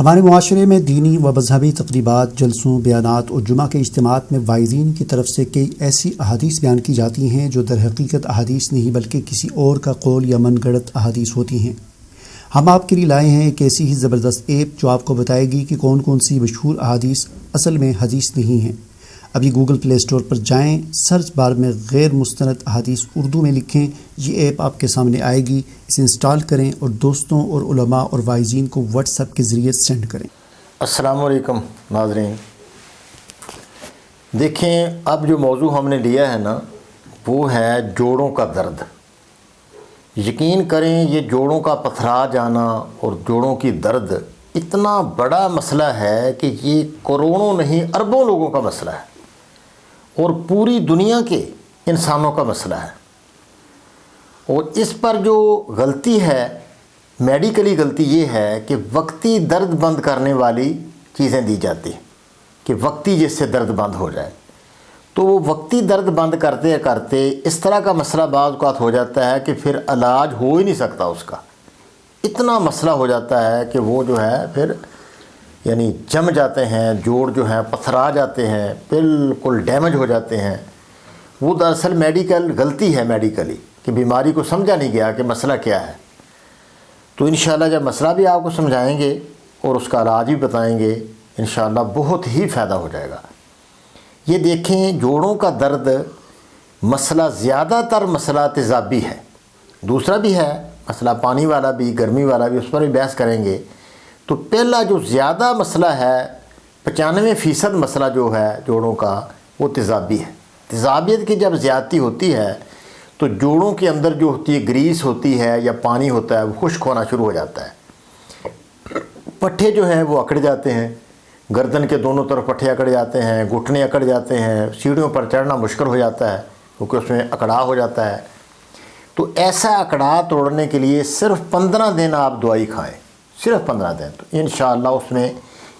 ہمارے معاشرے میں دینی و مذہبی تقریبات، جلسوں، بیانات اور جمعہ کے اجتماعات میں وائزین کی طرف سے کئی ایسی احادیث بیان کی جاتی ہیں جو در حقیقت احادیث نہیں بلکہ کسی اور کا قول یا من گڑت احادیث ہوتی ہیں۔ ہم آپ کے لیے لائے ہیں ایک ایسی ہی زبردست ایپ جو آپ کو بتائے گی کہ کون کون سی مشہور احادیث اصل میں حدیث نہیں ہیں۔ ابھی گوگل پلے اسٹور پر جائیں، سرچ بار میں غیر مستند احادیث اردو میں لکھیں، یہ ایپ آپ کے سامنے آئے گی، اسے انسٹال کریں اور دوستوں اور علماء اور وائزین کو واٹس ایپ کے ذریعے سینڈ کریں۔ السلام علیکم ناظرین۔ دیکھیں، اب جو موضوع ہم نے لیا ہے نا، وہ ہے جوڑوں کا درد۔ یقین کریں، یہ جوڑوں کا پتھرا جانا اور جوڑوں کی درد اتنا بڑا مسئلہ ہے کہ یہ کروڑوں نہیں، اربوں لوگوں کا مسئلہ ہے۔ اور پوری دنیا کے انسانوں کا مسئلہ ہے۔ اور اس پر جو غلطی ہے میڈیکلی غلطی یہ ہے کہ وقتی درد بند کرنے والی چیزیں دی جاتی ہیں، کہ وقتی جس سے درد بند ہو جائے۔ تو وہ وقتی درد بند کرتے کرتے اس طرح کا مسئلہ بعض اوقات ہو جاتا ہے کہ پھر علاج ہو ہی نہیں سکتا اس کا۔ اتنا مسئلہ ہو جاتا ہے کہ وہ جو ہے، پھر یعنی جم جاتے ہیں، جوڑ جو ہیں، پتھرا جاتے ہیں، بالکل ڈیمیج ہو جاتے ہیں۔ وہ دراصل میڈیکل غلطی ہے میڈیکلی، کہ بیماری کو سمجھا نہیں گیا کہ مسئلہ کیا ہے۔ تو انشاءاللہ جب مسئلہ بھی آپ کو سمجھائیں گے اور اس کا علاج بھی بتائیں گے، انشاءاللہ بہت ہی فائدہ ہو جائے گا۔ یہ دیکھیں، جوڑوں کا درد مسئلہ زیادہ تر مسئلہ تیزابی ہے۔ دوسرا بھی ہے، مسئلہ پانی والا بھی، گرمی والا بھی، اس پر بھی بحث کریں گے۔ تو پہلا جو زیادہ مسئلہ ہے، پچانوے فیصد مسئلہ جو ہے جوڑوں کا، وہ تیزابی ہے۔ تیزابیت کی جب زیادتی ہوتی ہے، تو جوڑوں کے اندر جو ہوتی ہے، گریس ہوتی ہے یا پانی ہوتا ہے، وہ خشک ہونا شروع ہو جاتا ہے۔ پٹھے جو ہیں، وہ اکڑ جاتے ہیں۔ گردن کے دونوں طرف پٹھے اکڑ جاتے ہیں، گھٹنے اکڑ جاتے ہیں، سیڑھیوں پر چڑھنا مشکل ہو جاتا ہے، کیونکہ اس میں اکڑا ہو جاتا ہے۔ تو ایسا اکڑا توڑنے کے لیے صرف پندرہ دن آپ دوائی کھائیں۔ صرف پندرہ دن تو انشاءاللہ اس میں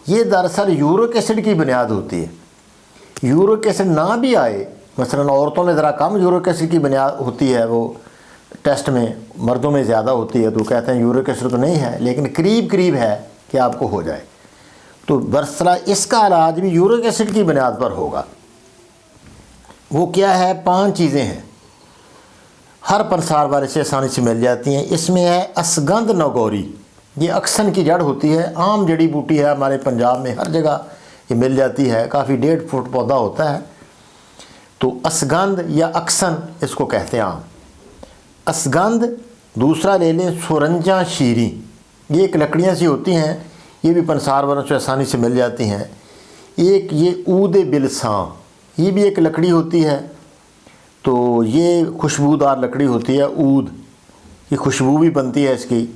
یہ دراصل یورک ایسڈ کی بنیاد ہوتی ہے۔ یورک ایسڈ نہ بھی آئے، مثلا عورتوں میں ذرا کم یورک ایسڈ کی بنیاد ہوتی ہے، وہ ٹیسٹ میں مردوں میں زیادہ ہوتی ہے تو کہتے ہیں یورک ایسڈ تو نہیں ہے، لیکن قریب قریب ہے کہ آپ کو ہو جائے۔ تو برسلہ اس کا علاج بھی یورک ایسڈ کی بنیاد پر ہوگا۔ وہ کیا ہے؟ پانچ چیزیں ہیں۔ ہر پرسار والے سے آسانی سے مل جاتی ہیں۔ اس میں ہے اسگند نگوری۔ یہ اکسن کی جڑ ہوتی ہے، عام جڑی بوٹی ہے ہمارے پنجاب میں، ہر جگہ یہ مل جاتی ہے، کافی ڈیڑھ فٹ پودا ہوتا ہے۔ تو اسگند یا اکسن اس کو کہتے ہیں عام۔ اسگند دوسرا لے لیں، سورنجا شیریں۔ یہ ایک لکڑیاں سی ہوتی ہیں، یہ بھی پنسار والوں سے آسانی سے مل جاتی ہیں۔ ایک یہ اود بلساں، یہ بھی ایک لکڑی ہوتی ہے۔ تو یہ خوشبودار لکڑی ہوتی ہے، اود۔ یہ خوشبو بھی بنتی ہے اس کی۔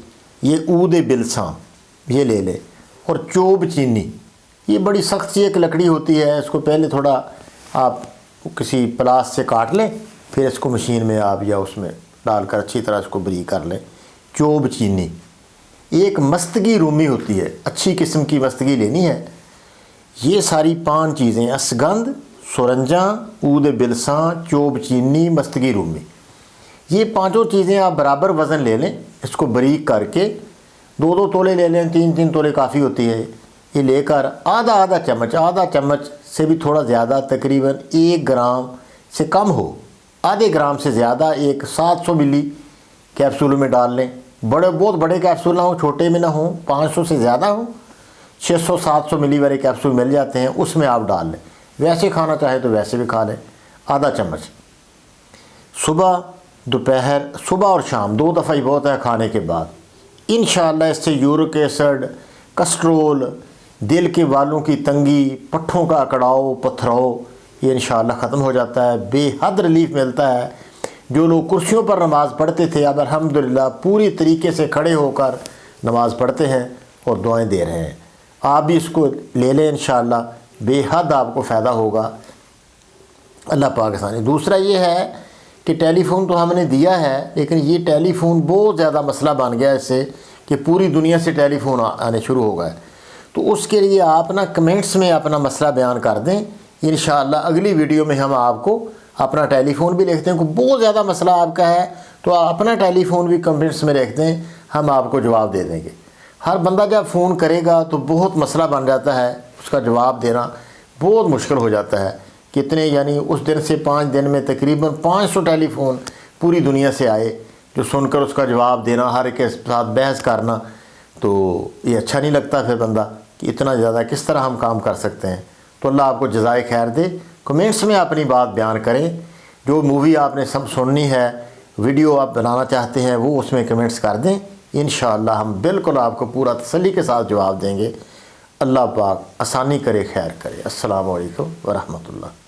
یہ اود بلساں، یہ لے لے، اور چوب چینی۔ یہ بڑی سخت سی ایک لکڑی ہوتی ہے، اس کو پہلے تھوڑا آپ کسی پلاس سے کاٹ لیں، پھر اس کو مشین میں آپ یا اس میں ڈال کر اچھی طرح اس کو بری کر لیں۔ چوب چینی۔ ایک مستگی رومی ہوتی ہے، اچھی قسم کی مستگی لینی ہے۔ یہ ساری پانچ چیزیں، اسگند، سورنجاں اود بلساں، چوب چینی، مستگی رومی۔ یہ پانچوں چیزیں آپ برابر وزن لے لیں۔ اس کو بریک کر کے دو دو تولے لے لیں، تین تین تولے کافی ہوتی ہے۔ یہ لے کر آدھا آدھا چمچ آدھا چمچ سے بھی تھوڑا زیادہ تقریباً ایک گرام سے کم ہو۔ آدھے گرام سے زیادہ ایک سات سو ملی کیپسولوں میں ڈال لیں۔ بڑے، بہت بڑے کیپسول نہ ہوں، چھوٹے میں نہ ہوں، پانچ سو سے زیادہ ہوں۔ چھ سو، سات سو ملی والے کیپسول مل جاتے ہیں، اس میں آپ ڈال لیں۔ ویسے کھانا چاہے تو ویسے بھی کھا لیں۔ آدھا چمچ۔ صبح دوپہر، صبح اور شام، دو دفعہ ہی بہت ہے کھانے کے بعد۔ انشاءاللہ اس سے یورک ایسڈ کسٹرول، دل کے والوں کی تنگی، پٹھوں کا اکڑاؤ، پتھراؤ، یہ انشاءاللہ ختم ہو جاتا ہے۔ بے حد ریلیف ملتا ہے۔ جو لوگ کرسیوں پر نماز پڑھتے تھے، اب الحمدللہ پوری طریقے سے کھڑے ہو کر نماز پڑھتے ہیں اور دعائیں دے رہے ہیں۔ آپ بھی اس کو لے لیں انشاءاللہ، بے حد آپ کو فائدہ ہوگا۔ اللہ پاکستانی دوسرا یہ ہے کہ ٹیلی فون تو ہم نے دیا ہے، لیکن یہ ٹیلی فون بہت زیادہ مسئلہ بن گیا اس سے کہ پوری دنیا سے ٹیلی فون آنے شروع ہو گئے تو اس کے لیے آپ نا کمنٹس میں اپنا مسئلہ بیان کر دیں۔ انشاءاللہ اگلی ویڈیو میں ہم آپ کو اپنا ٹیلی فون بھی لکھتے ہیں۔ کہ بہت زیادہ مسئلہ آپ کا ہے تو اپنا ٹیلی فون بھی کمنٹس میں لکھ دیں ہم آپ کو جواب دے دیں گے۔ ہر بندہ جب فون کرے گا تو بہت مسئلہ بن جاتا ہے، اس کا جواب دینا بہت مشکل ہو جاتا ہے۔ کتنے یعنی اس دن سے پانچ دن میں تقریباً پانچ سو ٹیلی فون پوری دنیا سے آئے، جو سن کر اس کا جواب دینا، ہر ایک کے ساتھ بحث کرنا، تو یہ اچھا نہیں لگتا پھر بندہ کہ اتنا زیادہ کس طرح ہم کام کر سکتے ہیں۔ تو اللہ آپ کو جزائے خیر دے۔ کمنٹس میں اپنی بات بیان کریں۔ جو مووی آپ نے سب سننی ہے، ویڈیو آپ بنانا چاہتے ہیں، وہ اس میں کمنٹس کر دیں۔ انشاءاللہ ہم بالکل آپ کو پورا تسلی کے ساتھ جواب دیں گے۔ اللہ پاک آسانی کرے، خیر کرے۔ السلام علیکم ورحمۃ اللہ۔